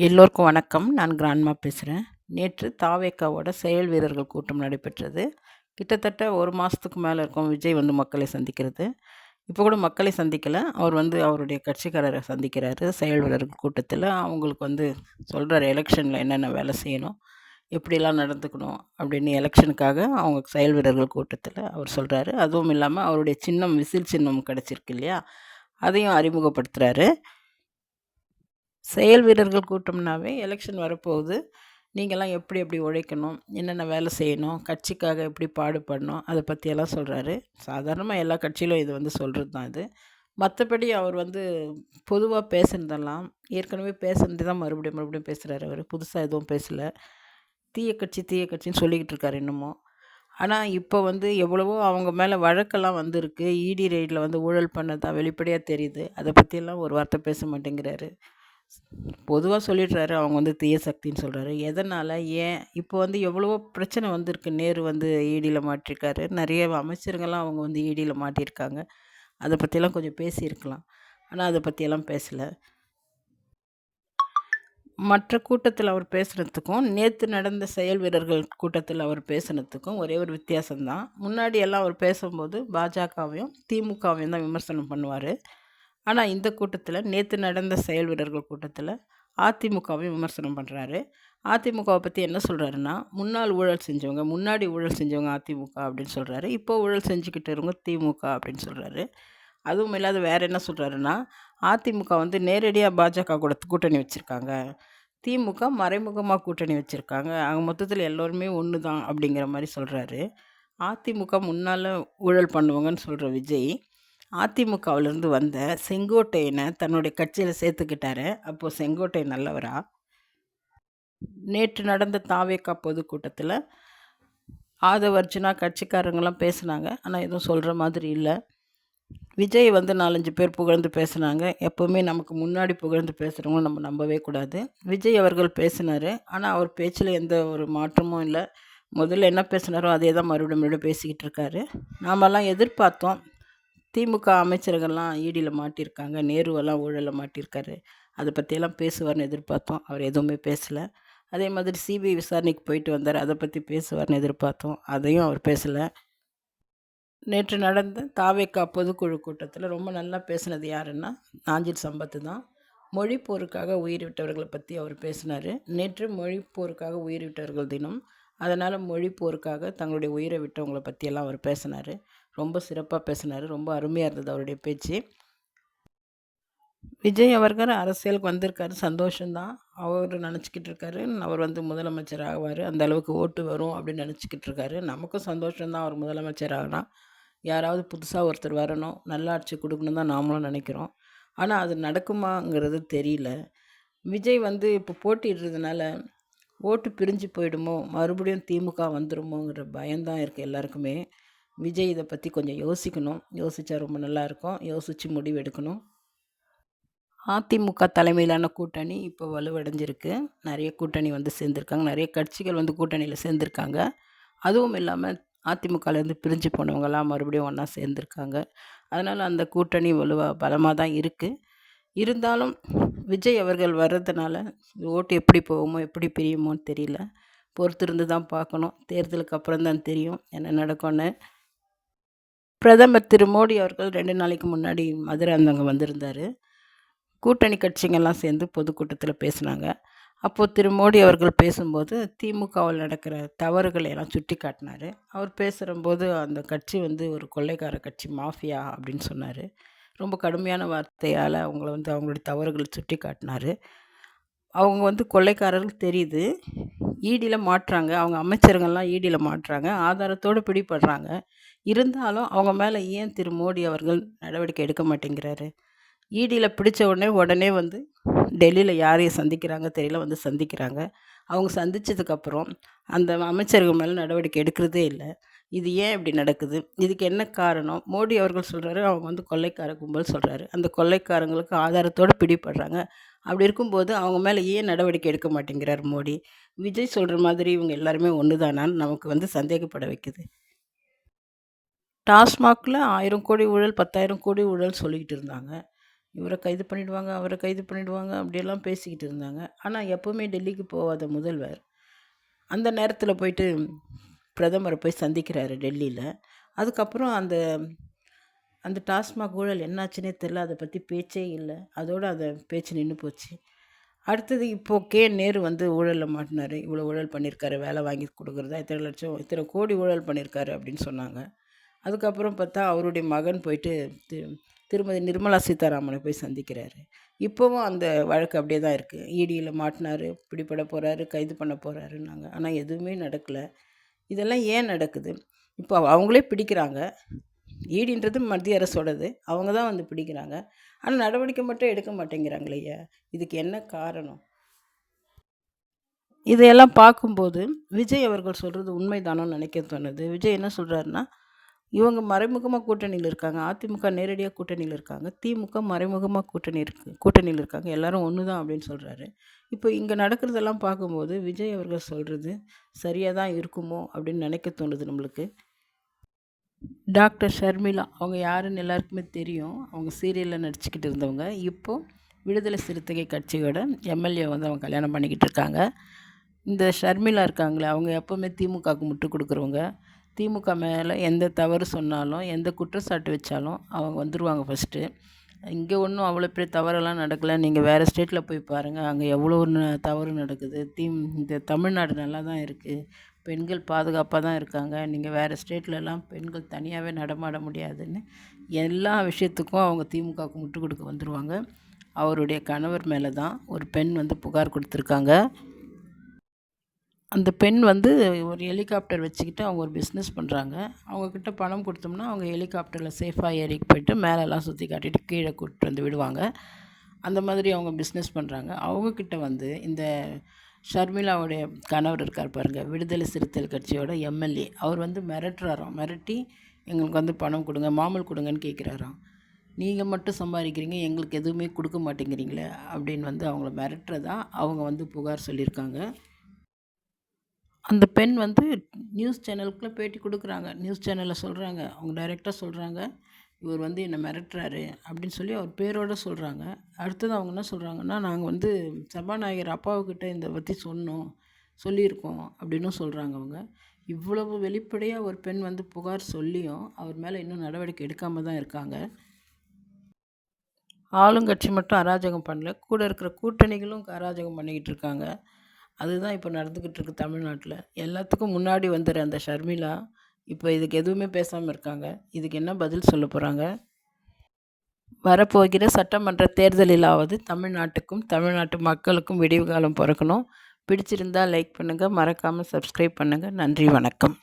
எல்லோருக்கும் வணக்கம். நான் கிராண்ட்மா பேசுகிறேன் நேற்று தாவேக்காவோட செயல் வீரர்கள் கூட்டம் நடைபெற்றது. கிட்டத்தட்ட ஒரு மாதத்துக்கு மேலே இருக்கும் விஜய் வந்து மக்களை சந்திக்கிறது. இப்போ கூட மக்களை சந்திக்கலை. அவர் வந்து அவருடைய கட்சிக்காரரை சந்திக்கிறாரு. செயல் வீரர்கள் கூட்டத்தில் அவங்களுக்கு வந்து சொல்கிறார் எலெக்ஷனில் என்னென்ன வேலை செய்யணும்? எப்படிலாம் நடந்துக்கணும்? அப்படின்னு எலெக்ஷனுக்காக அவங்க செயல் வீரர்கள் கூட்டத்தில் அவர் சொல்கிறாரு அதுவும் இல்லாமல் அவருடைய சின்னம் விசில் சின்னம் கிடச்சிருக்கு இல்லையா? அதையும் அறிமுகப்படுத்துகிறாரு செயல் வீரர்கள் கூட்டம்னாவே எலெக்ஷன் வரப்போகுது. நீங்கள்லாம் எப்படி எப்படி உழைக்கணும்? என்னென்ன வேலை செய்யணும்? கட்சிக்காக எப்படி பாடுபடணும்? அதை பற்றியெல்லாம் சொல்கிறாரு சாதாரணமாக எல்லா கட்சியிலும் இது வந்து சொல்கிறது தான் இது. மற்றபடி அவர் வந்து பொதுவாக பேசுனதெல்லாம் ஏற்கனவே பேசுனது தான் மறுபடியும் மறுபடியும் பேசுகிறாரு அவர். புதுசாக எதுவும் பேசலை. தீய கட்சி தீய கட்சின்னு சொல்லிக்கிட்டு இருக்காரு இன்னமும். ஆனால் இப்போ வந்து எவ்வளவோ அவங்க மேலே வழக்கெல்லாம் வந்திருக்கு. இடி ரெய்டில் வந்து ஊழல் பண்ணதான் வெளிப்படையாக தெரியுது. அதை பற்றியெல்லாம் ஒரு வார்த்தை பேச மாட்டேங்கிறாரு. பொதுவாக சொல்லிடுறாரு அவங்க வந்து தீய சக்தின்னு சொல்கிறாரு எதனால்? ஏன்? இப்போ வந்து எவ்வளவோ பிரச்சனை வந்திருக்கு. நேரு வந்து ஈடியில் மாட்டிருக்காரு. நிறைய அமைச்சர்கள்லாம் அவங்க வந்து ஈடியில் மாட்டியிருக்காங்க. அதை பற்றியெல்லாம் கொஞ்சம் பேசியிருக்கலாம். ஆனால் அதை பற்றியெல்லாம் பேசலை. மற்ற கூட்டத்தில் அவர் பேசுகிறதுக்கும் நேற்று நடந்த செயல் வீரர்கள் கூட்டத்தில் அவர் பேசுனதுக்கும் ஒரே ஒரு வித்தியாசம்தான். முன்னாடி எல்லாம் அவர் பேசும்போது பாஜகவையும் திமுகவையும் தான் விமர்சனம் பண்ணுவார். ஆனால் இந்த கூட்டத்தில் நேற்று நடந்த செயல் வீரர்கள் கூட்டத்தில் அதிமுகவையும் விமர்சனம் பண்ணுறாரு அதிமுகவை பற்றி என்ன சொல்கிறாருன்னா முன்னாள் ஊழல் செஞ்சவங்க முன்னாடி ஊழல் செஞ்சவங்க அதிமுக அப்படின்னு சொல்கிறாரு இப்போ ஊழல் செஞ்சுக்கிட்டு இருவங்க திமுக அப்படின்னு சொல்கிறாரு அதுவும் இல்லாத வேறு என்ன சொல்கிறாருன்னா அதிமுக வந்து நேரடியாக பாஜக கூட கூட்டணி வச்சுருக்காங்க. திமுக மறைமுகமாக கூட்டணி வச்சுருக்காங்க. அவங்க மொத்தத்தில் எல்லோருமே ஒன்று தான் அப்படிங்கிற மாதிரி சொல்கிறாரு அதிமுக முன்னால் ஊழல் பண்ணுவாங்கன்னு சொல்கிற விஜய் அதிமுகவிலேருந்து வந்த செங்கோட்டையனை தன்னுடைய கட்சியில் சேர்த்துக்கிட்டாரு. அப்போது செங்கோட்டை நல்லவரா? நேற்று நடந்த தாவேக்கா பொதுக்கூட்டத்தில் ஆதவர்ஜுனா கட்சிக்காரங்களாம் பேசுனாங்க. ஆனால் எதுவும் சொல்கிற மாதிரி இல்லை. விஜய் வந்து நாலஞ்சு பேர் புகழ்ந்து பேசுனாங்க. எப்போவுமே நமக்கு முன்னாடி புகழ்ந்து பேசுகிறவங்க நம்ம நம்பவே கூடாது. விஜய் அவர்கள் பேசினார். ஆனால் அவர் பேச்சில் எந்த ஒரு மாற்றமும் இல்லை. முதல்ல என்ன பேசினாரோ அதே தான் மறுபடியும் மறுபடியும் பேசிக்கிட்டு இருக்காரு. நாமெல்லாம் எதிர்பார்த்தோம். திமுக அமைச்சர்கள்லாம் ஈடியில் மாட்டியிருக்காங்க நேருவெல்லாம் ஊழலில் மாட்டியிருக்காரு. அதை பற்றியெல்லாம் பேசுவார்னு எதிர்பார்த்தோம். அவர் எதுவுமே பேசலை. அதே மாதிரி சிபிஐ விசாரணைக்கு போயிட்டு வந்தார். அதை பற்றி பேசுவார்னு எதிர்பார்த்தோம். அதையும் அவர் பேசலை. நேற்று நடந்த தாவேக்கா பொதுக்குழு கூட்டத்தில் ரொம்ப நல்லா பேசினது யாருன்னா நாஞ்சில் சம்பத்து தான். மொழி போருக்காக உயிர் விட்டவர்களை பற்றி அவர் பேசினார். நேற்று மொழி போருக்காக உயிர் விட்டவர்கள் தினம் அதனால் மொழி போருக்காக தங்களுடைய உயிரை விட்டவங்களை பற்றியெல்லாம் அவர் பேசினார். ரொம்ப சிறப்பாக பேசினார். ரொம்ப அருமையாக இருந்தது அவருடைய பேச்சு. விஜய் அவர்கள் அரசியலுக்கு வந்திருக்காரு. சந்தோஷம்தான். அவர் நினச்சிக்கிட்டு இருக்காரு. அவர் வந்து முதலமைச்சர் ஆவார். அந்த அளவுக்கு ஓட்டு வரும் அப்படின்னு நினச்சிக்கிட்டு இருக்காரு. நமக்கும் சந்தோஷம்தான் அவர் முதலமைச்சர் ஆகலாம் யாராவது புதுசாக ஒருத்தர் வரணும். நல்லாட்சி கொடுக்கணும் தான் நாமளும் நினைக்கிறோம். ஆனால் அது நடக்குமாங்கிறது தெரியல. விஜய் வந்து இப்போ போட்டிடுறதுனால ஓட்டு பிரிஞ்சு போயிடுமோ? மறுபடியும் திமுக வந்துடுமோங்கிற பயம்தான் இருக்குது எல்லாருக்குமே. விஜய் இதை பற்றி கொஞ்சம் யோசிக்கணும். யோசித்தா ரொம்ப நல்லாயிருக்கும் யோசித்து முடிவு எடுக்கணும். அதிமுக தலைமையிலான கூட்டணி இப்போ வலுவடைஞ்சிருக்கு. நிறைய கூட்டணி வந்து சேர்ந்துருக்காங்க. நிறைய கட்சிகள் வந்து கூட்டணியில் சேர்ந்துருக்காங்க. அதுவும் இல்லாமல் அதிமுகலேருந்து பிரிஞ்சு போனவங்களாம் மறுபடியும் ஒன்றா சேர்ந்துருக்காங்க. அதனால் அந்த கூட்டணி வலுவாக பலமாக தான் இருக்குது இருந்தாலும் விஜய் அவர்கள் வர்றதுனால ஓட்டு எப்படி போகுமோ எப்படி பிரியுமோன்னு தெரியல. பொறுத்திருந்து தான் பார்க்கணும். தேர்தலுக்கு அப்புறம் தான் தெரியும் என்ன நடக்கும்னு. பிரதமர் திரு மோடி அவர்கள் ரெண்டு நாளைக்கு முன்னாடி மதுரை அந்தங்க வந்திருந்தார். கூட்டணி கட்சிங்கெல்லாம் சேர்ந்து பொதுக்கூட்டத்தில் பேசினாங்க. அப்போது திரு மோடி அவர்கள் பேசும்போது திமுகவில் நடக்கிற தவறுகளை எல்லாம் சுட்டி காட்டினார். அவர் பேசுகிறம்போது அந்த கட்சி வந்து ஒரு கொள்ளைக்கார கட்சி மாஃபியா அப்படின்னு சொன்னார். ரொம்ப கடுமையான வார்த்தையால் அவங்கள வந்து அவங்களுடைய தவறுகளை சுட்டி காட்டினார். அவங்க வந்து கொள்ளைக்காரர்கள் தெரியுது. ஈடியில் மாட்டுறாங்க. அவங்க அமைச்சருங்கள்லாம் ஈடியில் மாட்டுறாங்க. ஆதாரத்தோடு பிடிபடுறாங்க. இருந்தாலும் அவங்க மேலே ஏன் திரு மோடி அவர்கள் நடவடிக்கை எடுக்க மாட்டேங்கிறாரு? ஈடியில் பிடிச்ச உடனே உடனே வந்து டெல்லியில் யாரையும் சந்திக்கிறாங்க? தெரியல வந்து சந்திக்கிறாங்க. அவங்க சந்தித்ததுக்கப்புறம் அந்த அமைச்சர்கள் மேலே நடவடிக்கை எடுக்கிறதே இல்லை. இது ஏன் இப்படி நடக்குது? இதுக்கு என்ன காரணம்? மோடி அவர்கள் சொல்கிறாரு அவங்க வந்து கொள்ளைக்கார கும்பல் சொல்கிறாரு அந்த கொள்ளைக்காரங்களுக்கு ஆதாரத்தோடு பிடிப்படுறாங்க அப்படி இருக்கும்போது அவங்க மேலே ஏன் நடவடிக்கை எடுக்க மாட்டேங்கிறார் மோடி? விஜய் சொல்கிற மாதிரி இவங்க எல்லாருமே ஒன்று தானான்னு நமக்கு வந்து சந்தேகப்பட வைக்குது. டாஸ்மாகில் ஆயிரம் கோடி ஊழல் பத்தாயிரம் கோடி ஊழல் சொல்லிக்கிட்டு இருந்தாங்க. இவரை கைது பண்ணிவிடுவாங்க அவரை கைது பண்ணிவிடுவாங்க அப்படியெல்லாம் பேசிக்கிட்டு இருந்தாங்க. ஆனால் எப்போவுமே டெல்லிக்கு போகாத முதல்வர். அந்த நேரத்தில் போயிட்டு பிரதமரை போய் சந்திக்கிறாரு டெல்லியில். அதுக்கப்புறம் அந்த அந்த டாஸ்மாக் ஊழல் என்னாச்சுன்னே தெரில அதை பற்றி பேச்சே இல்லை. அதோடு அதை பேச்சு நின்று போச்சு. அடுத்தது இப்போது கே நேரு வந்து ஊழலில் மாட்டினார். இவ்வளோ ஊழல் பண்ணியிருக்காரு வேலை வாங்கி கொடுக்குறதா? இத்தனை லட்சம் இத்தனை கோடி ஊழல் பண்ணியிருக்காரு அப்படின்னு சொன்னாங்க. அதுக்கப்புறம் பார்த்தா அவருடைய மகன் போயிட்டு திருமதி நிர்மலா சீதாராமனை போய் சந்திக்கிறாரு. இப்போவும் அந்த வழக்கு அப்படியே தான் இருக்குது ஈடியில் மாட்டினாரு பிடிபட போகிறாரு கைது பண்ண போகிறாருன்னாங்க ஆனால் எதுவுமே நடக்கலை. இதெல்லாம் ஏன் நடக்குது? இப்போ அவங்களே பிடிக்கிறாங்க. ஈடின்றது மத்திய அரசோடது. அவங்க தான் வந்து பிடிக்கிறாங்க. ஆனால் நடவடிக்கை மட்டும் எடுக்க மாட்டேங்கிறாங்களே ஐயா. இதுக்கு என்ன காரணம்? இதையெல்லாம் பார்க்கும்போது விஜய் அவர்கள் சொல்கிறது உண்மைதானோன்னு நினைக்க தோணுது. விஜய் என்ன சொல்கிறாருன்னா இவங்க மறைமுகமாக கூட்டணியில் இருக்காங்க. அதிமுக நேரடியாக கூட்டணியில் இருக்காங்க. திமுக மறைமுகமாக கூட்டணி இருக்கு கூட்டணியில் இருக்காங்க. எல்லாரும் ஒன்று தான் அப்படின்னு சொல்கிறாரு இப்போ இங்கே நடக்கிறதெல்லாம் பார்க்கும்போது விஜய் அவர்கள் சொல்கிறது சரியாக தான் இருக்குமோ அப்படின்னு நினைக்க தோணுது நம்மளுக்கு. டாக்டர் ஷர்மிளா அவங்க யாருன்னு எல்லாருக்குமே தெரியும். அவங்க சீரியலில் நடிச்சுக்கிட்டு இருந்தவங்க. இப்போது விடுதலை சிறுத்தைகள் கட்சியோட எம்எல்ஏ வந்து அவங்க கல்யாணம் பண்ணிக்கிட்டு இருக்காங்க. இந்த ஷர்மிளா இருக்காங்களே அவங்க எப்போவுமே திமுகவுக்கு முட்டு கொடுக்குறவங்க. திமுக மேலே எந்த தவறு சொன்னாலும் எந்த குற்றச்சாட்டு வச்சாலும் அவங்க வந்துடுவாங்க ஃபஸ்ட்டு இங்கே ஒன்றும் அவ்வளோ பெரிய தவறெல்லாம் நடக்கலை. நீங்கள் வேறு ஸ்டேட்டில் போய் பாருங்கள் அங்கே எவ்வளோ ந- தவறு நடக்குது. தீம் இந்த தமிழ்நாடு நல்லா தான் இருக்குது பெண்கள் பாதுகாப்பாக தான் இருக்காங்க. நீங்கள் வேறு ஸ்டேட்லலாம் பெண்கள் தனியாகவே நடமாட முடியாதுன்னு எல்லா விஷயத்துக்கும் அவங்க திமுகவுக்கு முட்டு கொடுக்க வந்துடுவாங்க அவருடைய கணவர் மேலே தான் ஒரு பெண் வந்து புகார் கொடுத்துருக்காங்க. அந்த பெண் வந்து ஒரு ஹெலிகாப்டர் வச்சுக்கிட்டு அவங்க ஒரு பிஸ்னஸ் பண்ணுறாங்க அவங்கக்கிட்ட பணம் கொடுத்தோம்னா அவங்க ஹெலிகாப்டரில் சேஃபாக ஏறிக்கு போயிட்டு மேலெல்லாம் சுற்றி காட்டிட்டு கீழே கூப்பிட்டு வந்து விடுவாங்க. அந்த மாதிரி அவங்க பிஸ்னஸ் பண்ணுறாங்க அவங்கக்கிட்ட வந்து இந்த ஷர்மிளாவுடைய கணவர் இருக்கார் பாருங்கள் விடுதலை சிறுத்தைகள் கட்சியோட எம்எல்ஏ அவர் வந்து மிரட்டுறாராம். மிரட்டி எங்களுக்கு வந்து பணம் கொடுங்க மாமூல் கொடுங்கன்னு கேட்குறாராம் நீங்கள் மட்டும் சம்பாதிக்கிறீங்க எங்களுக்கு எதுவுமே கொடுக்க மாட்டேங்கிறீங்களே? அப்படின்னு வந்து அவங்கள மிரட்டுறதா அவங்க வந்து புகார் சொல்லியிருக்காங்க. அந்த பெண் வந்து நியூஸ் சேனலுக்குள்ளே பேட்டி கொடுக்குறாங்க. நியூஸ் சேனலில் சொல்கிறாங்க அவங்க டைரெக்டாக சொல்கிறாங்க இவர் வந்து என்னை மிரட்டுறாரு அப்படின்னு சொல்லி அவர் பேரோட சொல்கிறாங்க அடுத்தது அவங்க என்ன சொல்கிறாங்கன்னா நாங்கள் வந்து சபாநாயகர் அப்பாவுக்கிட்ட இதை பற்றி சொன்னோம் சொல்லியிருக்கோம் அப்படின்னும் சொல்கிறாங்க அவங்க. இவ்வளவு வெளிப்படையாக ஒரு பெண் வந்து புகார் சொல்லியும் அவர் மேலே இன்னும் நடவடிக்கை எடுக்காமல் தான் இருக்காங்க. ஆளுங்கட்சி மட்டும் அராஜகம் பண்ணல. கூட இருக்கிற கூட்டணிகளும் அராஜகம் பண்ணிக்கிட்டு இருக்காங்க. அதுதான் இப்போ நடந்துக்கிட்டு இருக்கு தமிழ்நாட்டில். எல்லாத்துக்கும் முன்னாடி வந்துடுற அந்த ஷர்மிளா இப்போ இதுக்கு எதுவுமே பேசாமல் இருக்காங்க. இதுக்கு என்ன பதில் சொல்ல போகிறாங்க வரப்போகிற சட்டமன்ற தேர்தலிலாவது தமிழ்நாட்டுக்கும் தமிழ்நாட்டு மக்களுக்கும் விடிவு காலம் பிறக்கணும். பிடிச்சிருந்தா லைக் பண்ணுங்கள் மறக்காமல் சப்ஸ்கிரைப் பண்ணுங்கள் நன்றி வணக்கம்.